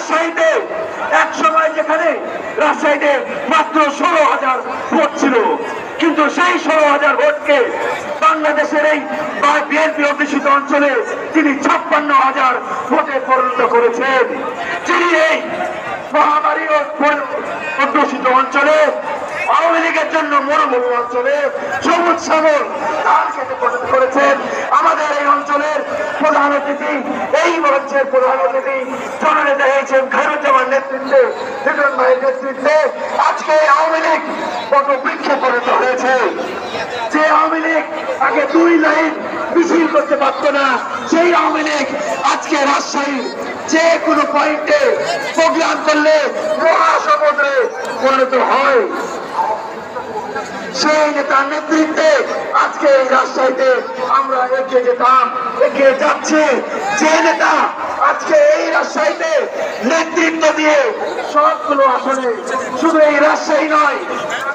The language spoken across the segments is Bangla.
রাজশাহীতে এক সময় যেখানে রাজশাহীতে মাত্র ষোলো হাজার ভোট ছিল। কিন্তু সেই ষোলো হাজার ভোটকে বাংলাদেশের এই বিএনপি অধ্যুষিত অঞ্চলে তিনি ছাপ্পান্ন হাজার ভোটে পরিণত করেছেন। যিনি এই মহামারী অধ্যুষিত অঞ্চলে, আওয়ামী লীগের জন্য মরুভূমি অঞ্চলে সবুজ সাগর ধান খেতে পছন্দ করেছেন আমাদের এই অঞ্চলের প্রধান অতিথি এই মঞ্চের প্রধান অতিথি জননেতা হয়েছেন খায়রুজ্জামান নেতৃত্বে লিটন ভাইয়ের নেতৃত্বে। আজকে আওয়ামী লীগ কত বৃক্ষে পরিণত হয়েছে? যে আওয়ামী লীগ আগে দুই লাইন মিছিল করতে পারত না, সেই আওয়ামী লীগ আজকে রাজশাহীর যে কোনো পয়েন্টে প্রোগ্রাম করলে মহাসমুদ্রে পরিণত হয়। সেই নেতার নেতৃত্বে আজকে এই রাজশাহীতে আমরা এগিয়ে যেতাম, এগিয়ে যাচ্ছে। যে নেতা আজকে এই রাজশাহীতে নেতৃত্ব দিয়ে সবগুলো আসনে শুধু এই রাজশাহী নয়,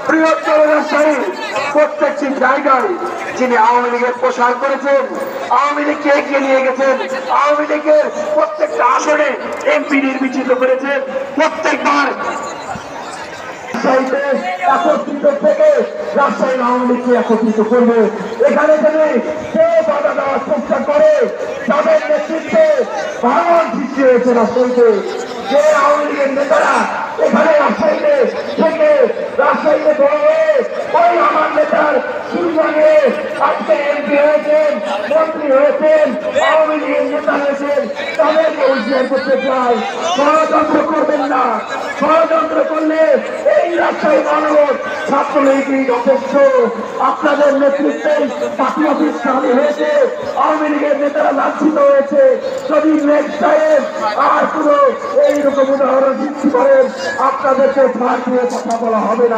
বৃহত্তর রাজশাহীর প্রত্যেকটি জায়গায় যিনি আওয়ামী লীগের প্রসার করেছেন, আওয়ামী লীগকে এগিয়ে নিয়ে গেছেন, আওয়ামী লীগের প্রত্যেকটা আসনে এমপি নির্বাচিত করেছেন। প্রত্যেকবার রাজশাহীতে একত্রিত থেকে রাজশাহী আওয়ামী লীগকে একত্রিত করবে। এখানে যদি কেউ বাধা দেওয়ার চেষ্টা করে তাদের নেতৃত্বে ভারত সৃষ্টি হয়েছে রাজশাহীতে। যে আওয়ামী লীগের নেতারা এখানে রাজশাহীতে থেকে রাজশাহীতে বড় হয়ে ওই আমার নেতার সুযোগে আজকে এমপি হয়েছেন, মন্ত্রী হয়েছেন, আওয়ামী লীগের নেতা হয়েছেন, তাদেরকে উদ্ধার করতে চাই। ষড়যন্ত্র করবেন না। ষড়যন্ত্র করলে এই রাজশাহী মানব ছাত্রলীগই যথেষ্ট আপনাদের নেতৃত্বে পার্টি অফিস খালি হয়েছে, আওয়ামী লীগের নেতারা লাঞ্ছিত হয়েছে। যদি নেক্সট টাইম আর কোনো এইরকম উদাহরণ সৃষ্টি করেন আপনাদেরকে দিয়ে কথা বলা হবে না।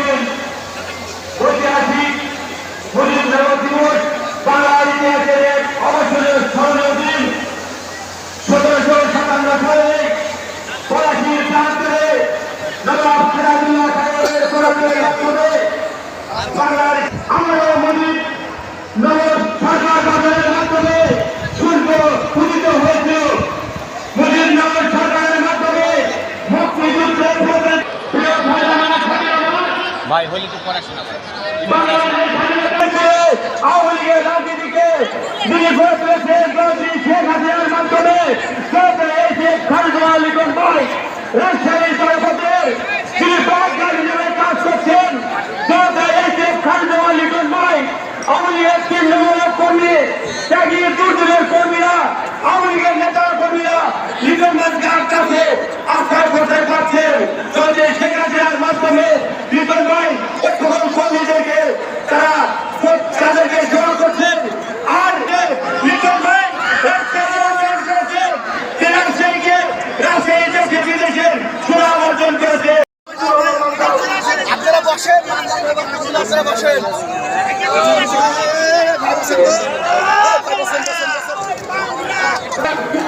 ঐতিহাসিক মুজিবনগর দিবস বাংলার ইতিহাসের এক অবসরের স্মরণীয় দিন সতেরোশো সাতান্ন সালে পলাশির প্রান্তরে নবাব সিরাজুল্লাহ খানের প্রয়োগের মাধ্যমে বাংলার আমরা মুজিব নগর সরকার গঠনের মাধ্যমে সূর্য উদিত হয়েছিল মুজিবনগর সরকারের মাধ্যমে মুক্তিযুদ্ধের প্রতি প্রিয় ভাই আমার স্বাধীনতা ভাই হলি তো ত্যাগী দুর্যোগের কর্মীরা আওয়ামী লীগের নেতা কর্মীরা লিটন ভাইয়ের কাছে আস্থা করতে পারছেন। যদি শেখ হাসিনার মাধ্যমে লিটন ভাই সকল কর্মীদেরকে তারা তাদেরকে জমা করছেন, আর লিটন ভাই আপনারা বসেন। আপনারা বসেন।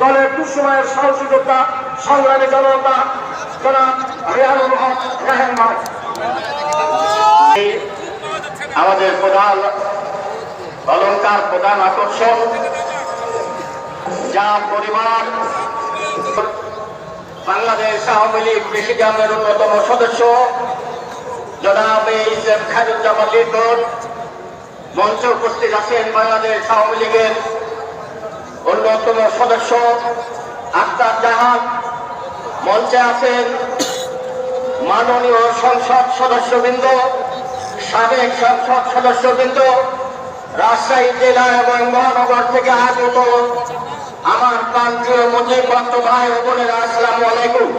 দলের দুঃসময়ের সাহসী যোদ্ধা সংগ্রামী জনতা আমাদের প্রধান অলঙ্কার প্রধান আকর্ষণ, যা পরিবার, বাংলাদেশ আওয়ামী লীগ প্রেসিডিয়ামের অন্যতম সদস্য, জনাব ইসেফ খায়রুজ্জামান লিটন, মঞ্চ উপস্থিত আছেন বাংলাদেশ আওয়ামী লীগের অন্যতম সদস্য আক্তার জাহান মঞ্চে আছেন মাননীয় সংসদ সদস্যবৃন্দ, সাবেক সংসদ সদস্যবৃন্দ, রাজশাহী জেলা এবং মহানগর থেকে আগত আমার প্রান্তীয় বন্ধু ভাই ও বোনেরা, আসসালামু আলাইকুম।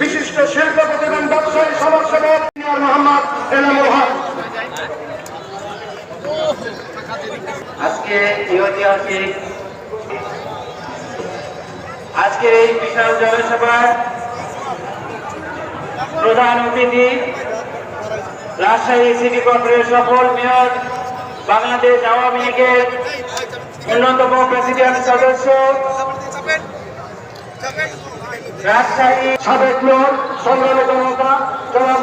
বিশিষ্ট শিল্পপতি এবং ব্যবসায়ী সমাজসেবক মোহাম্মদ এনামুল হক। আজকে ঐতিহাসিক আজকের এই বিশাল জনসভার প্রধান অতিথি, রাজশাহী সিটি কর্পোরেশন সফল মেয়র, বাংলাদেশ আওয়ামী লীগের অন্যতম প্রেসিডেন্ট সদস্য, রাজশাহী সাবেক মেয়র সংগ্রামী জনতা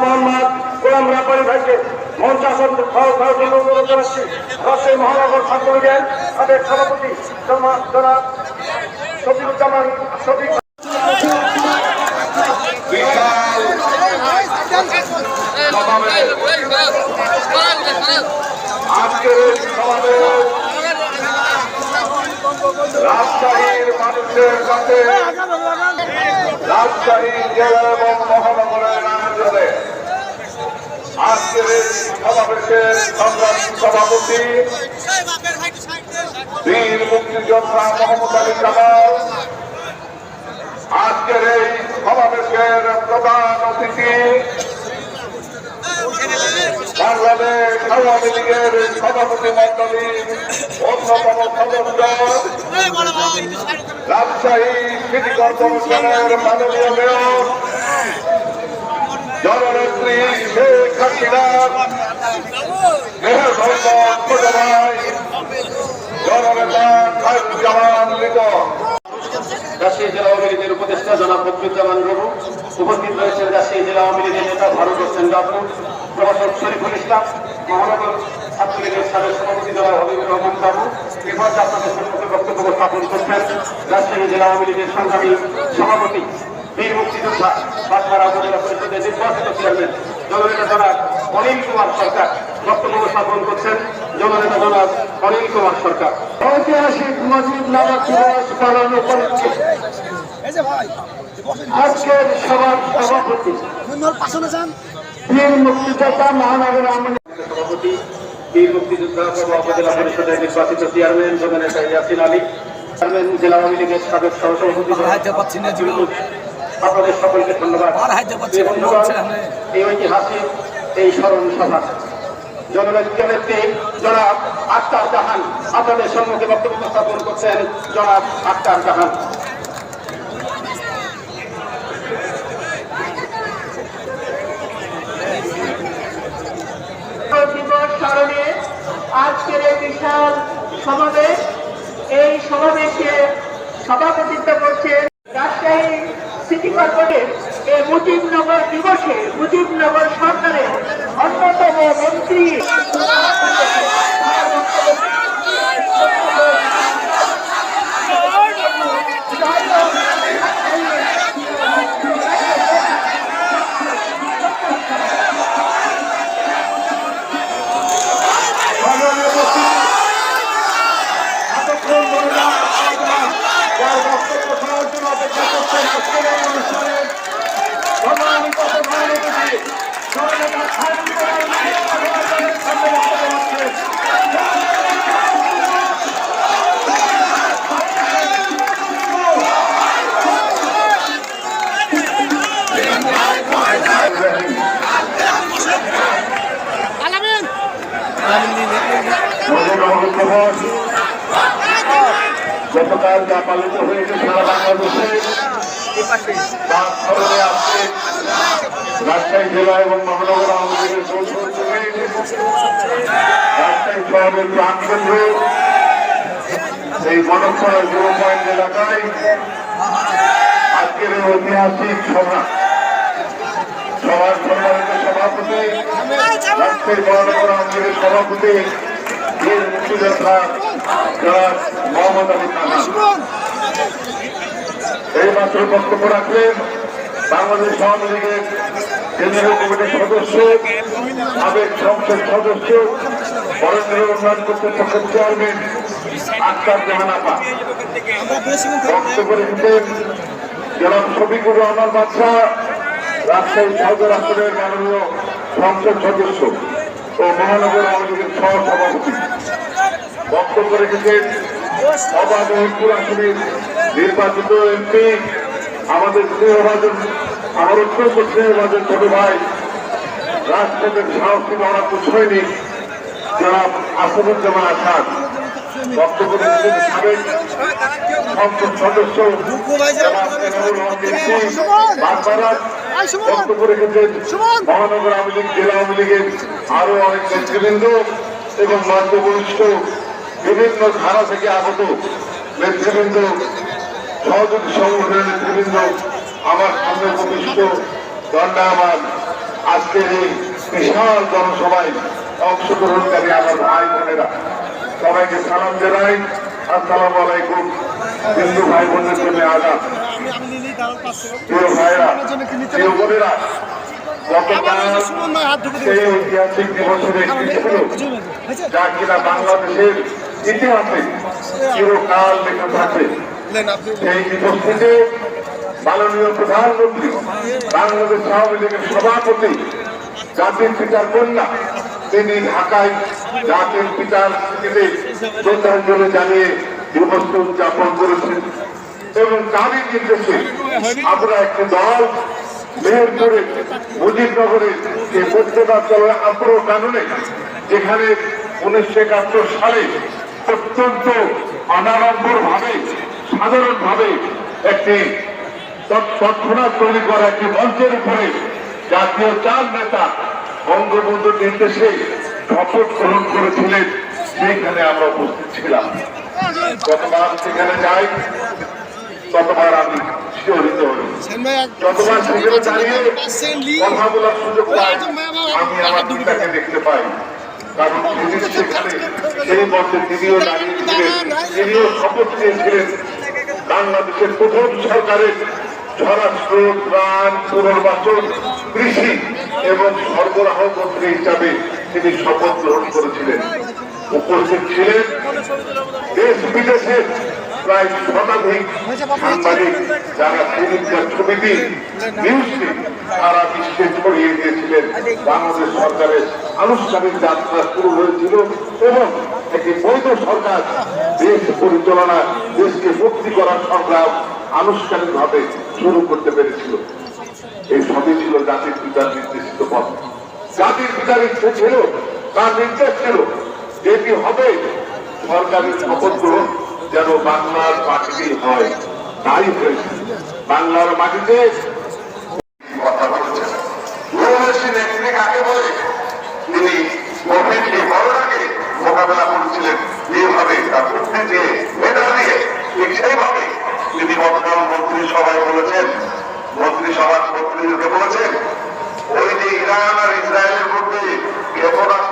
মোহাম্মদ গোলাম রাব্বানি ভাইকে। খাওয়ার জন্য অনুরোধ জানাচ্ছি রাজশাহী মহানগর ছাত্রলীগের সাবেক সভাপতি জনাব শফিকুজ্জামান শফিক। আজকের রাজশাহীর মানুষের কাছে রাজশাহী জেলা এবং মহানগরের আজকের সমাবেশের সংগ্রামী সভাপতি বীর মুক্তিযোদ্ধা মোহাম্মদ আলী কামাল আজকের এই সমাবেশের প্রধান অতিথি বাংলাদেশ আওয়ামী লীগের সভাপতি মন্ডলীর অন্যতম সদস্য রাজশাহী সিটি কর্পোরেশনের মাননীয় মেয়র জননেত্রী শেখ হাসিনার রাজশাহী জেলা আওয়ামী লীগের উপদেষ্টা জনাব ফখরুজ্জামান রবু উপস্থিত রয়েছেন রাজশাহী জেলা আওয়ামী লীগের নেতা ভারত হোসেন ডাকু প্রভাষক শরীফুল ইসলাম মহানগর ছাত্রলীগের সাবেক সভাপতি বাবু সভাপতি বীর মুক্তিযোদ্ধা বাগমারা উপজেলা পরিষদের নির্বাচিত চেয়ারম্যান জননেতা জনাব অনিল কুমার সরকার বক্তব্য উপস্থাপন করছেন। জননেতা জনাব অনিল কুমার সরকার। ঐতিহাসিক মজিদ নামক দিবস পালন উপলক্ষে আজকের সভার সভাপতি বীর মুক্তিযোদ্ধা মহানগর আওয়ামী সভাপতি বীর মুক্তিযোদ্ধা পূর্ব উপজেলা পরিষদের নির্বাচিত চেয়ারম্যান জননেতা ইয়াসিন আলী। চেয়ারম্যান জেলা আওয়ামী লীগের সাবেক সহসভাপতি আপনাদের সকলকে ধন্যবাদ। এই ঐতিহাসিক এই স্মরণ সভা। জননেত্রী নেত্রী জনাব আক্তার জাহান আপনাদের সম্মুখে বক্তব্য উপস্থাপন করছেন জনাব আক্তার জাহান। স্মরণে আজকের এই বিশাল সমাবেশ এই সমাবেশে সভাপতিত্ব করছেন রাজশাহী সিটি কর্পোরেট এই মুজিবনগর দিবসে মুজিবনগর সরকারের অন্যতম মন্ত্রী। উপস্থিতি এতক্ষণ ধরে যার বক্তব্য শোনার জন্য অপেক্ষা করছেন আজকের এই অনুষ্ঠানে সম্মানিত প্রধান অতিথি জননেতা খায়রুজ্জামান সামনে বক্তব্য রাখছেন নবীন দিবস গতকাল যা পালিত হয়েছে সারা বাংলাদেশে। তার স্মরণে আজকে রাজশাহী জেলা এবং মহানগর আওয়ামী লীগের যৌথ রাজশাহী শহরের প্রাণকেন্দ্র, এই গণক্ষণা জিরো পয়েন্ট ঐতিহাসিক সভা। সভার সম্মানিত সভাপতি, রাজশাহী মহানগর আওয়ামী লীগের সভাপতি বীর মুক্তিযোদ্ধা জনাব মোহাম্মদ আলী খান এই মাত্র বক্তব্য রাখলেন বাংলাদেশ আওয়ামী লীগের কেন্দ্রীয় কমিটির সদস্য সাবেক সংসদ সদস্য বরেন্দ্র উন্নয়ন কর্তৃপক্ষের চেয়ারম্যান আক্তার জাহান আপা বক্তব্য রেখেছেন জনাব শফিকুর রহমান বাদশাহ রাজশাহী সদর আসনের মাননীয় সংসদ সদস্য ও মহানগর আওয়ামী সহসভাপতি বক্তব্য রেখেছেন অবাধ মহিপুর আসনের নির্বাচিত এমপি, আমাদের স্নেহভাজন আমার অত্যন্ত স্নেহভাজন ছোট ভাই, রাজপথের সাহসী লড়াকু সৈনিক, জনাব আসাদুজ্জামান আসাদ। বক্তব্য রেখেছেন সাবেক সংসদ সদস্য, জনাব বক্তব্য রেখেছেন মহানগর আওয়ামী লীগ জেলা আওয়ামী লীগের আরও অনেক নেতৃবৃন্দ এবং মধ্যবরিষ্ঠ বিভিন্ন ধারা থেকে আগত নেতৃবৃন্দ সহযোগী সংগঠনের নেতৃবৃন্দ আমার সামনে উপবিষ্ট দণ্ডায়মান আজকের এই বিশাল জনসভায় অংশগ্রহণকারী আমার ভাই বোনেরা। সবাইকে সালাম জানাই। আসসালাম আলাইকুম। হিন্দু ভাই বোনদের জন্য আজাদ প্রিয় ভাইরা প্রিয় বোনেরা গতকাল সেই ঐতিহাসিক দিবসের একটি ছিল যা কিনা বাংলাদেশের ইতিহাসে চিরকাল লেখা থাকে এই দিবস থেকে মাননীয় প্রধানমন্ত্রী বাংলাদেশ আওয়ামী লীগের সভাপতি জাতির পিতার কন্যা তিনি ঢাকায় জাতির পিতার স্মৃতিতে শ্রদ্ধাঞ্জলি জানিয়ে দিবসটি উদযাপন করেছেন এবং তারই নির্দেশে আমরা একটি দল মেহেরপুরে মুজিবনগরে যে পত্রিকাচলের আগ্রহ কারণে যেখানে উনিশশো একাত্তর সালে অত্যন্ত অনাড়ম্বর ভাবে সাধারণ ভাবে একটি তৎক্ষণাৎ তৈরি করা একটি মঞ্চের উপরে জাতীয় চার নেতা বঙ্গবন্ধুর নির্দেশে শপথ গ্রহণ করেছিলেন, সেইখানে আমরা উপস্থিত ছিলাম। গতবার সেখানে যাই ততবার আমি শিহরিত হই। যতবার সেখানে দাঁড়িয়ে কথা বলার সুযোগ পাই আমি আমার পিতাকে দেখতে পাই। কারণ তিনি সেখানে সেই মঞ্চে তিনিও দাঁড়িয়েছিলেন তিনিও শপথ নিয়েছিলেন। বাংলাদেশের প্রথম সরকারের স্বরাষ্ট্র ত্রাণ পুনর্বাসন কৃষি এবং সরবরাহ মন্ত্রী হিসাবে তিনি শপথ গ্রহণ করেছিলেন। উপস্থিত ছিলেন দেশ বিদেশের প্রায় শতাধিক সাংবাদিক, যারা সেদিনকার ছবিটি নিউজটি সারা বিশ্বে ছড়িয়ে দিয়েছিলেন। বাংলাদেশ সরকারের আনুষ্ঠানিক যাত্রা শুরু হয়েছিল এবং একটি বৈধ সরকার দেশ পরিচালনা দেশকে মুক্তি করার সংগ্রাম আনুষ্ঠানিকভাবে শুরু করতে পেরেছিল। এই সবই ছিল জাতির পিতার নির্দেশিত পথ। জাতির পিতার ইচ্ছে ছিল, তার নির্দেশ ছিল যেটি হবে সরকারের শপথ গ্রহণ যেন বাংলার মাটিতেই হয়। তাই হয়েছে। বাংলার মাটিতে বলেছেন মন্ত্রী সভায় মন্ত্রী বলেছেন ওই আর ইসরায়েলের মধ্যে ক্ষেপণাস্ত্র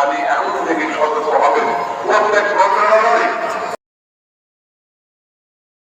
আমি এমন থেকে সতর্ক হবে প্রত্যেক